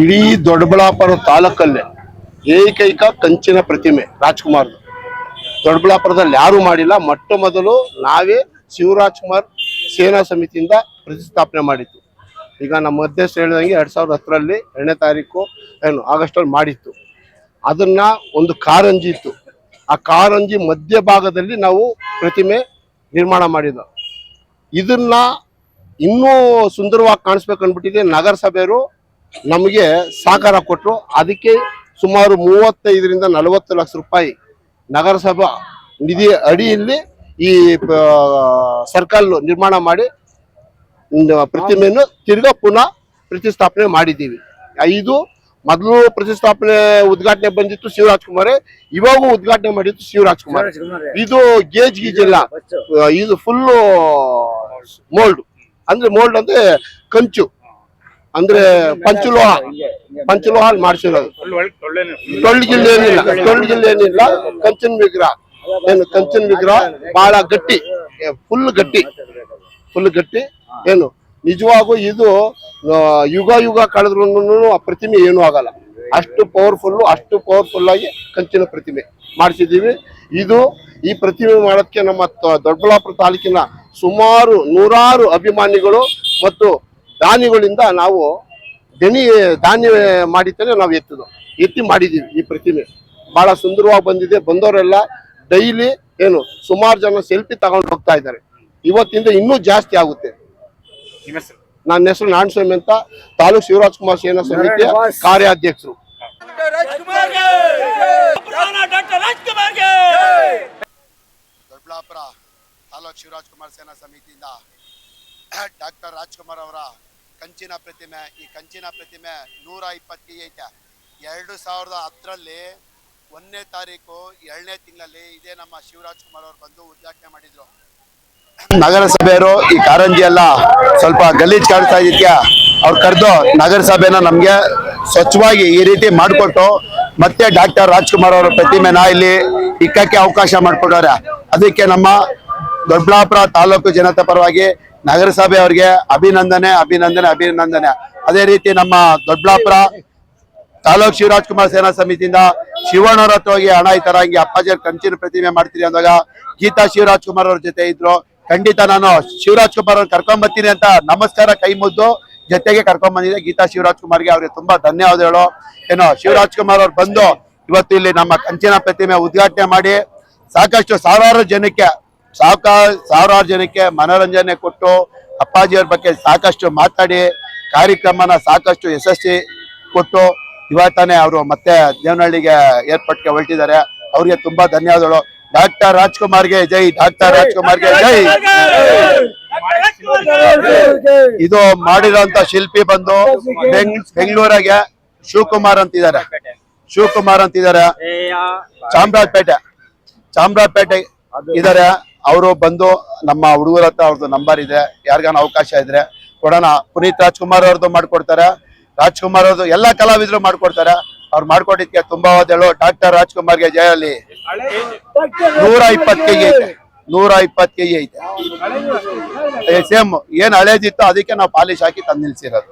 ಇಡೀ ದೊಡ್ಡಬಳ್ಳಾಪುರ ತಾಲೂಕಲ್ಲೇ ಏಕೈಕ ಕಂಚಿನ ಪ್ರತಿಮೆ ರಾಜ್ಕುಮಾರ್ದು. ದೊಡ್ಡಬಳ್ಳಾಪುರದಲ್ಲಿ ಯಾರು ಮಾಡಿಲ್ಲ. ಮೊಟ್ಟ ಮೊದಲು ನಾವೇ ಶಿವರಾಜ್ಕುಮಾರ್ ಸೇನಾ ಸಮಿತಿಯಿಂದ ಪ್ರತಿಷ್ಠಾಪನೆ ಮಾಡಿತ್ತು ಈಗ ನಮ್ಮ ಅಧ್ಯಕ್ಷ ಹೇಳಿದಂಗೆ ಎರಡು ಸಾವಿರದ ಹತ್ತರಲ್ಲಿ ಎರಡನೇ ತಾರೀಕು ಏನು ಆಗಸ್ಟಲ್ಲಿ ಮಾಡಿತ್ತು. ಅದನ್ನ ಒಂದು ಕಾರಂಜಿ ಇತ್ತು. ಆ ಕಾರಂಜಿ ಮಧ್ಯಭಾಗದಲ್ಲಿ ನಾವು ಪ್ರತಿಮೆ ನಿರ್ಮಾಣ ಮಾಡಿದ ಇದನ್ನ ಇನ್ನೂ ಸುಂದರವಾಗಿ ಕಾಣಿಸ್ಬೇಕು ಅಂದ್ಬಿಟ್ಟಿದೆ ನಗರಸಭೆಯವರು. ನಮಗೆ ಸಹಕಾರ ಕೊಟ್ಟರು ಅದಕ್ಕೆ ಸುಮಾರು ಮೂವತ್ತೈದರಿಂದ ನಲವತ್ತು ಲಕ್ಷ ರೂಪಾಯಿ ನಗರಸಭಾ ನಿಧಿ ಅಡಿಯಲ್ಲಿ ಈ ಸರ್ಕಲ್ ನಿರ್ಮಾಣ ಮಾಡಿ ಪ್ರತಿಮೆಯನ್ನು ತಿರ್ಗಾ ಪುನಃ ಪ್ರತಿಷ್ಠಾಪನೆ ಮಾಡಿದ್ದೀವಿ. ಐದು ಮೊದಲು ಪ್ರತಿಷ್ಠಾಪನೆ ಉದ್ಘಾಟನೆ ಬಂದಿತ್ತು ಶಿವರಾಜ್ ಕುಮಾರ್ ಇವಾಗೂ ಉದ್ಘಾಟನೆ ಮಾಡಿತ್ತು ಶಿವರಾಜ್ ಕುಮಾರ್. ಇದು ಗೇಜ್ ಗೀಜ್ ಇಲ್ಲ ಇದು ಫುಲ್ಲು ಮೋಲ್ಡ್ ಅಂದ್ರೆ ಮೋಲ್ಡ್ ಅಂದ್ರೆ ಕಂಚು. ಅಂದ್ರೆ ಪಂಚಲೋಹ ಪಂಚಲೋಹ ಮಾಡಿಸಿರೋದು. ಟೊಳ್ಳು ಜಿಲ್ಲೆ ಏನಿಲ್ಲ ಟೊಳ್ಳು ಜಿಲ್ಲೆ ಏನಿಲ್ಲ, ಕಂಚಿನ ವಿಗ್ರಹ. ಏನು, ಕಂಚಿನ ವಿಗ್ರಹ ಬಹಳ ಗಟ್ಟಿ ಫುಲ್ ಗಟ್ಟಿ. ಫುಲ್ ಗಟ್ಟಿ. ಏನು, ನಿಜವಾಗೂ ಇದು ಯುಗ ಯುಗ ಕಳೆದ್ರು ಆ ಪ್ರತಿಮೆ ಏನೂ ಆಗಲ್ಲ. ಅಷ್ಟು ಪವರ್ಫುಲ್ಲು ಅಷ್ಟು ಪವರ್ಫುಲ್ ಆಗಿ ಕಂಚಿನ ಪ್ರತಿಮೆ ಮಾಡಿಸಿದ್ದೀವಿ. ಇದು ಈ ಪ್ರತಿಮೆ ಮಾಡೋಕ್ಕೆ ನಮ್ಮ ದೊಡ್ಡಬಳ್ಳಾಪುರ ತಾಲೂಕಿನ ಸುಮಾರು ನೂರಾರು ಅಭಿಮಾನಿಗಳು ಮತ್ತು ದಾನಿಗಳಿಂದ ನಾವು ದಣಿ ಧಾನ್ಯ ಮಾಡಿದ್ದೇನೆ ನಾವು ಎತ್ತದು ಎತ್ತಿ ಮಾಡಿದ್ದೀವಿ ಈ ಪ್ರತಿಮೆ. ಬಹಳ ಸುಂದರವಾಗಿ ಬಂದಿದೆ. ಬಂದವರೆಲ್ಲ ಡೈಲಿ ಏನು ಸುಮಾರು ಜನ ಸೆಲ್ಫಿ ತಗೊಂಡು ಹೋಗ್ತಾ ಇದ್ದಾರೆ. ಇವತ್ತಿಂದ ಇನ್ನೂ ಜಾಸ್ತಿ ಆಗುತ್ತೆ. ನನ್ನ ಹೆಸರು ನಾಣಸ್ವಾಮಿ ಅಂತ ತಾಲೂಕ್ ಶಿವರಾಜ್ ಕುಮಾರ್ ಸೇನಾ ಸಮಿತಿಯ ಕಾರ್ಯಾಧ್ಯಕ್ಷರು. ದೊಡ್ಡಬಳ್ಳಾಪುರ ತಾಲೂಕ್ ಶಿವರಾಜ್ ಕುಮಾರ್ ಸೇನಾ ಸಮಿತಿಯಿಂದ ಡಾಕ್ಟರ್ ರಾಜ್ಕುಮಾರ್ ಅವರ ಕಂಚಿನ ಪ್ರತಿಮೆ, ಈ ಕಂಚಿನ ಪ್ರತಿಮೆ ನೂರ ಇಪ್ಪತ್ತು ಐತೆ. ಎರಡು ಸಾವಿರದ ಹತ್ತರಲ್ಲಿ ಒಂದನೇ ತಾರೀಕು, ಎರಡನೇ ತಿಂಗಳಲ್ಲಿ ಇದೇ ನಮ್ಮ ಶಿವರಾಜ್ ಕುಮಾರ್ ಅವರು ಬಂದು ಉದ್ಘಾಟನೆ ಮಾಡಿದ್ರು. ನಗರಸಭೆಯವರು ಈ ಕಾರಂಜಿ ಎಲ್ಲ ಸ್ವಲ್ಪ ಗಲೀಜ್ ಕಾಡ್ತಾ ಇದಕ್ಕೆ ಅವ್ರು ಕರೆದು ನಗರಸಭೆನ ನಮಗೆ ಸ್ವಚ್ಛವಾಗಿ ಈ ರೀತಿ ಮಾಡಿಕೊಟ್ಟು ಮತ್ತೆ ಡಾಕ್ಟರ್ ರಾಜ್ಕುಮಾರ್ ಅವರ ಪ್ರತಿಮೆನ ಇಲ್ಲಿ ಇಕ್ಕಕ್ಕೆ ಅವಕಾಶ ಮಾಡಿಕೊಟ್ಟವ್ರೆ ಅದಕ್ಕೆ ನಮ್ಮ ದೊಡ್ಡಬಳ್ಳಾಪುರ ತಾಲೂಕು ಜನತಾ ಪರವಾಗಿ ನಗರಸಭೆ ಅವರಿಗೆ ಅಭಿನಂದನೆ ಅಭಿನಂದನೆ ಅಭಿನಂದನೆ. ಅದೇ ರೀತಿ ನಮ್ಮ ದೊಡ್ಡಬಳ್ಳಾಪುರ ತಾಲೂಕ್ ಶಿವರಾಜ್ ಕುಮಾರ್ ಸೇನಾ ಸಮಿತಿಯಿಂದ ಶಿವಣ್ಣವ್ರ ಹತ್ರ ಹೋಗಿ ಹಣ ಈ ತರ ಹಿಂಗೆ ಅಪ್ಪಾಜಿ ಅವ್ರ ಕಂಚಿನ ಪ್ರತಿಮೆ ಮಾಡ್ತೀರಿ ಅಂದಾಗ ಗೀತಾ ಶಿವರಾಜ್ ಕುಮಾರ್ ಅವ್ರ ಜೊತೆ ಇದ್ರು. ಖಂಡಿತ ನಾನು ಶಿವರಾಜ್ ಕುಮಾರ್ ಅವ್ರ ಕರ್ಕೊಂಡ್ ಬರ್ತೀನಿ ಅಂತ ನಮಸ್ಕಾರ ಕೈ ಮುದ್ದು ಜೊತೆಗೆ ಕರ್ಕೊಂಡ್ ಬಂದಿದೆ ಗೀತಾ ಶಿವರಾಜ್ ಕುಮಾರ್ಗೆ ಅವ್ರಿಗೆ ತುಂಬಾ ಧನ್ಯವಾದಗಳು. ಏನೋ ಶಿವರಾಜ್ ಕುಮಾರ್ ಅವ್ರು ಬಂದು ಇವತ್ತು ಇಲ್ಲಿ ನಮ್ಮ ಕಂಚಿನ ಪ್ರತಿಮೆ ಉದ್ಘಾಟನೆ ಮಾಡಿ ಸಾಕಷ್ಟು ಸಾವಿರಾರು ಜನಕ್ಕೆ ಸಾಕ ಸಾವಿರಾರು ಜನಕ್ಕೆ ಮನೋರಂಜನೆ ಕೊಟ್ಟು ಅಪ್ಪಾಜಿಯವ್ರ ಬಗ್ಗೆ ಸಾಕಷ್ಟು ಮಾತಾಡಿ ಕಾರ್ಯಕ್ರಮನ ಸಾಕಷ್ಟು ಯಶಸ್ವಿ ಕೊಟ್ಟು ಇವತ್ತಾನೆ ಅವರು ಮತ್ತೆ ದೇವನಹಳ್ಳಿಗೆ ಏರ್ಪೋರ್ಟ್ಗೆ ಹೊರಟಿದ್ದಾರೆ. ಅವ್ರಿಗೆ ತುಂಬಾ ಧನ್ಯವಾದಗಳು. ಡಾಕ್ಟರ್ ರಾಜ್ಕುಮಾರ್ಗೆ ಜೈ, ಡಾಕ್ಟರ್ ರಾಜ್ಕುಮಾರ್ಗೆ ಜೈ. ಇದು ಮಾಡಿರೋಂತ ಶಿಲ್ಪಿ ಬಂದು ಬೆಂಗಳೂರಿಗೆ ಶಿವಕುಮಾರ್ ಅಂತಿದ್ದಾರೆ. ಶಿವಕುಮಾರ್ ಅಂತಿದ್ದಾರೆ. ಚಾಮರಾಜಪೇಟೆ ಚಾಮರಾಜಪೇಟೆ ಇದಾರೆ ಅವರು ಬಂದು ನಮ್ಮ ಹುಡುಗರ ಹತ್ರ ಅವ್ರದ್ದು ನಂಬರ್ ಇದೆ, ಯಾರಿಗಾನ ಅವಕಾಶ ಇದ್ರೆ ಕೊಡೋಣ. ಪುನೀತ್ ರಾಜ್ಕುಮಾರ್ ಅವ್ರದ್ದು ಮಾಡ್ಕೊಡ್ತಾರೆ. ರಾಜ್ಕುಮಾರ್ ಅವ್ರದ್ದು ಎಲ್ಲಾ ಕಲಾವಿದರು ಮಾಡ್ಕೊಡ್ತಾರೆ. ಅವ್ರು ಮಾಡ್ಕೊಟ್ಟಿದ್ಕೆ ತುಂಬಾ ಹೇಳು ಡಾಕ್ಟರ್ ರಾಜ್ಕುಮಾರ್ಗೆ ಜಯಲ್ಲಿ ನೂರ ಇಪ್ಪತ್ತು ಕೆಜಿ ಐತೆ. ನೂರ ಇಪ್ಪತ್ತು ಕೆಜಿ ಐತೆ. ಸೇಮ್, ಏನ್ ಹಳೇದಿತ್ತು ಅದಕ್ಕೆ ನಾವು ಪಾಲಿಶ್ ಹಾಕಿ ತಂದು ನಿಲ್ಸಿರೋದು.